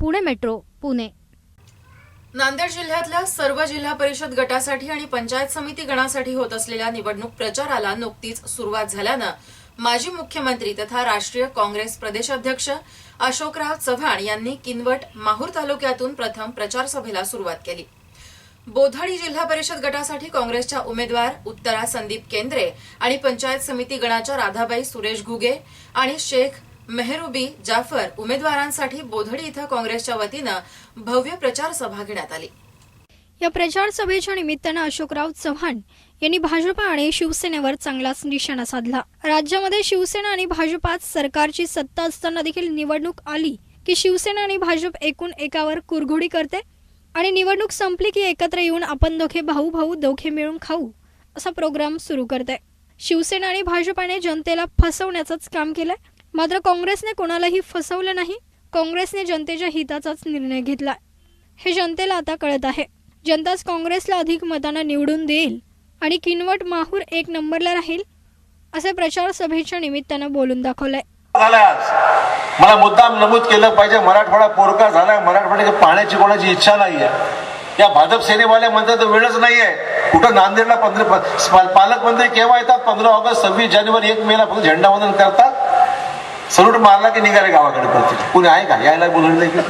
Pune metro Pune. Nanded जिल्ह्यातल्या सर्व जिल्हा परिषद गटासाठी आणि पंचायत समिती गणासाठी होत असलेल्या निवडणूक प्रचाराला नुकतीच सुरुवात झाल्यानं माजी मुख्यमंत्री तथा राष्ट्रीय काँग्रेस प्रदेशाध्यक्ष अशोकराव चव्हाण यांनी किनवट माहूर तालुक्यातून प्रथम प्रचार सभेला सुरुवात केली. बोधाडी जिल्हा परिषद गटासाठी काँग्रेसच्या उमेदवार उत्तरा संदीप केंद्रे आणि पंचायत समिती गणाच्या राधाबाई सुरेश घुगे आणि शेख मेहरुबी जाफर उमेदवारांसाठी बोधडी इथं काँग्रेसच्या वतीनं भव्य प्रचार सभा घेण्यात आली. या प्रचार सभेच्या निमित्तानं अशोकराव चव्हाण यांनी भाजपा आणि शिवसेनेवर चांगलाच निशाणा साधला. राज्यामध्ये शिवसेना आणि भाजपात सरकारची सत्ता असताना देखील निवडणूक आली की शिवसेना आणि भाजप एकूण एकावर कुरघोडी करते आणि निवडणूक संपली की एकत्र येऊन आपण दोघे भाऊ भाऊ दोघे मिळून खाऊ असा प्रोग्राम सुरू करते. शिवसेना आणि भाजपाने जनतेला फसवण्याचंच काम केलंय. मात्र काँग्रेसने कोणालाही फसवलं नाही. काँग्रेसने जनतेच्या हिताचाच निर्णय घेतला हे जनतेला आता कळत आहे. जनताच काँग्रेसला अधिक मतानं निवडून देईल आणि किनवट माहूर एक नंबरला राहील असे प्रचार सभेच्या निमित्तानं बोलून दाखवलंय. मला मुद्दाम नमूद केलं पाहिजे मराठवाडा पोरका झाला मराठवाड्याच्या पाहण्याची कोणाची इच्छा नाहीये. या भाजप सेनेवाल्या म्हणतात वेळच नाहीये. कुठं नांदेडला पंधरा पालकमंत्री केव्हा येतात? पंधरा ऑगस्ट सव्वीस जानेवारी एक मेला फक्त झेंडावंदन करतात. सलूट मारला की निघाले गावाकडे परत. कुणी आहे का? यायला बोलवलं की.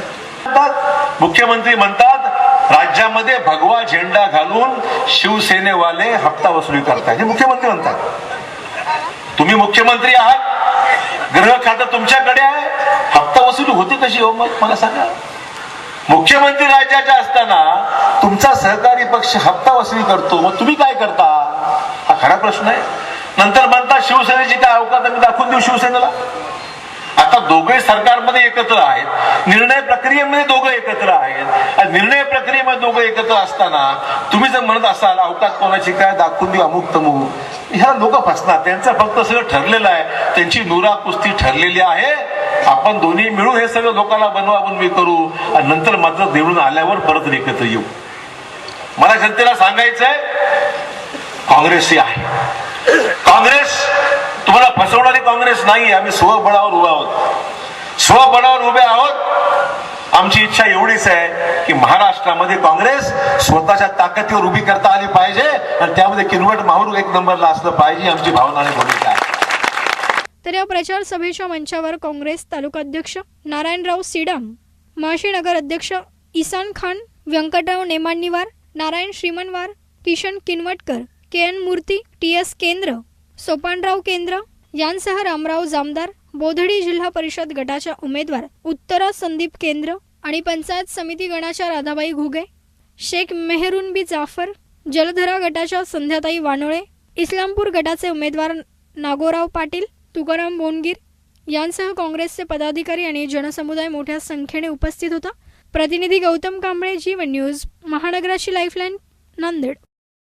मुख्यमंत्री म्हणतात राज्यामध्ये भगवा झेंडा घालून शिवसेनेवाले हप्ता वसुली करताय हे मुख्यमंत्री म्हणतात. तुम्ही मुख्यमंत्री आहात. गृह खातं तुमच्याकडे आहे. हप्ता वसुली होती कशी हो मग? मला सांगा. मुख्यमंत्री राज्याच्या असताना तुमचा सहकारी पक्ष हप्ता वसुली करतो. मग तुम्ही काय करता? हा खरा प्रश्न आहे. नंतर म्हणता शिवसेनेची काय अवकाश आम्ही दाखवून देऊ शिवसेनेला? आता दोघे सरकारमध्ये एकत्र आहेत. निर्णय प्रक्रियेमध्ये दोघं एकत्र आहेत. निर्णय प्रक्रियेमध्ये दोघं एकत्र असताना तुम्ही जर म्हणत असाल अवकात कोणाची काय दाखवून देऊ अमुक तमुक ह्या लोक फसणार. त्यांचं फक्त सगळं ठरलेलं आहे. त्यांची नुरा कुस्ती ठरलेली आहे. आपण दोन्ही मिळून हे सगळं लोकांना बनवा बनवी करू आणि नंतर मात्र निवडून आल्यावर परत एकत्र येऊ. मला जनतेला सांगायचंय काँग्रेसही आहे. काँग्रेस काँग्रेस नाही आम्ही स्वबळावर उभे आहोत. स्वबळावर उभे आहोत आमची इच्छा एवढीच आहे की महाराष्ट्रामध्ये काँग्रेस स्वतःच्या ताकदीवर उभी करता आली पाहिजे आणि त्यामध्ये किनवट माहूर एक नंबरला असलं पाहिजे आमची भावना आणि भूमिका आहे. तर या प्रचार सभेच्या मंचावर काँग्रेस तालुकाध्यक्ष नारायणराव सिडाम माशी नगर अध्यक्ष Isan Khan Vyankatrao Nemaniwar Narayan Shrimanwar Kishan Kinwatkar K N Murthy T S केंद्र सोपानराव केंद्र यांसह रामराव जामदार बोधडी जिल्हा परिषद गटाच्या उमेदवार उत्तरा संदीप केंद्र आणि पंचायत समिती गणाच्या राधाबाई घुगे शेख मेहरून बी जाफर जलधरा गटाच्या संध्याताई वानोळे इस्लामपूर गटाचे उमेदवार नागोराव पाटील तुकाराम बोनगीर यांसह काँग्रेसचे पदाधिकारी आणि जनसमुदाय मोठ्या संख्येने उपस्थित होता. प्रतिनिधी गौतम कांबळे जीवन न्यूज महानगराची लाईफलाईन नांदेड.